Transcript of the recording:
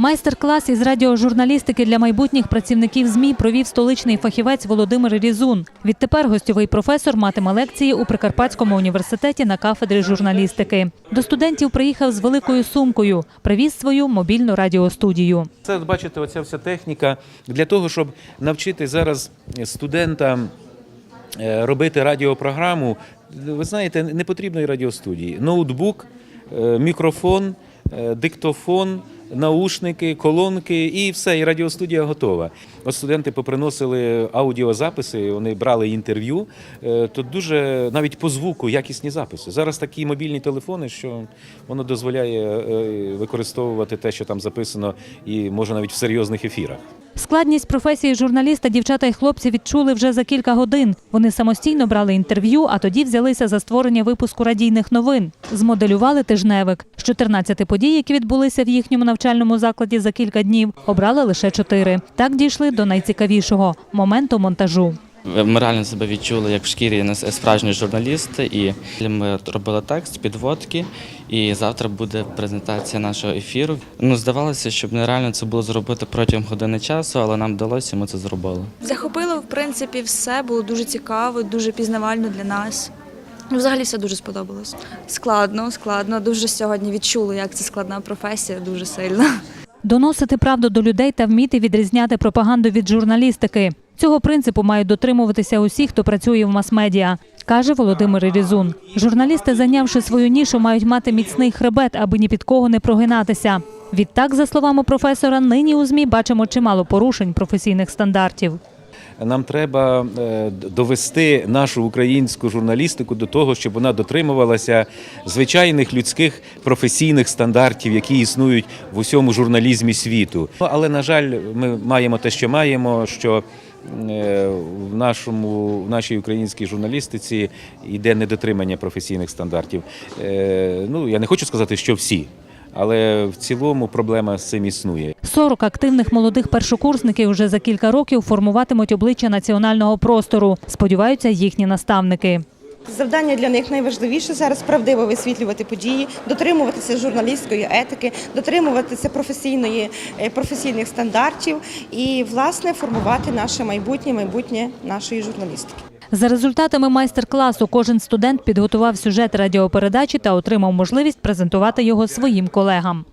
Майстер-клас із радіожурналістики для майбутніх працівників ЗМІ провів столичний фахівець Володимир Різун. Відтепер гостьовий професор матиме лекції у Прикарпатському університеті на кафедрі журналістики. До студентів приїхав з великою сумкою, привіз свою мобільну радіостудію. Це бачите, оця вся техніка для того, щоб навчити зараз студентам е, робити радіопрограму. Ви знаєте, не потрібно і радіостудії. Ноутбук, е, мікрофон, е, диктофон. Наушники, колонки і все, і радіостудія готова. От студенти поприносили аудіозаписи, вони брали інтерв'ю. Е, То дуже навіть по звуку якісні записи. Зараз такі мобільні телефони, що воно дозволяє е, використовувати те, що там записано, і може навіть в серйозних ефірах. Складність професії журналіста дівчата і хлопці відчули вже за кілька годин. Вони самостійно брали інтерв'ю, а тоді взялися за створення випуску радійних новин. Змоделювали тижневик. З 14 подій, які відбулися в їхньому навчальному закладі за кілька днів, обрали лише чотири. Так дійшли до найцікавішого моменту монтажу. Ми реально себе відчули як в шкірі нас- справжні журналісти, і ми робили текст, підводки. І завтра буде презентація нашого ефіру. Ну здавалося, щоб нереально це було зробити протягом години часу, але нам вдалося, і ми це зробили. Захопило, в принципі, все було дуже цікаво, дуже пізнавально для нас. Ну, Взагалі все дуже сподобалось. Складно, складно. Дуже сьогодні відчули, як це складна професія, дуже сильно. Доносити правду до людей та вміти відрізняти пропаганду від журналістики. Цього принципу мають дотримуватися усі, хто працює в мас-медіа, каже Володимир Різун. Журналісти, зайнявши свою нішу, мають мати міцний хребет, аби ні під кого не прогинатися. Відтак, за словами професора, нині у ЗМІ бачимо чимало порушень професійних стандартів. Нам треба е, довести нашу українську журналістику до того, щоб вона дотримувалася звичайних людських професійних стандартів, які існують в усьому журналізмі світу. Ну, Але на жаль, ми маємо те, що маємо. що в нашому в нашій українській журналістиці йде недотримання професійних стандартів. Е, Ну я не хочу сказати, що всі, але в цілому проблема з цим існує. 40 активних молодих першокурсників вже за кілька років формуватимуть обличчя національного простору. Сподіваються їхні наставники. Завдання для них найважливіше зараз правдиво висвітлювати події, дотримуватися журналістської етики, дотримуватися професійної е, професійних стандартів і власне формувати наше майбутнє, майбутнє нашої журналістики. За результатами майстер-класу кожен студент підготував сюжет радіопередачі та отримав можливість презентувати його своїм колегам.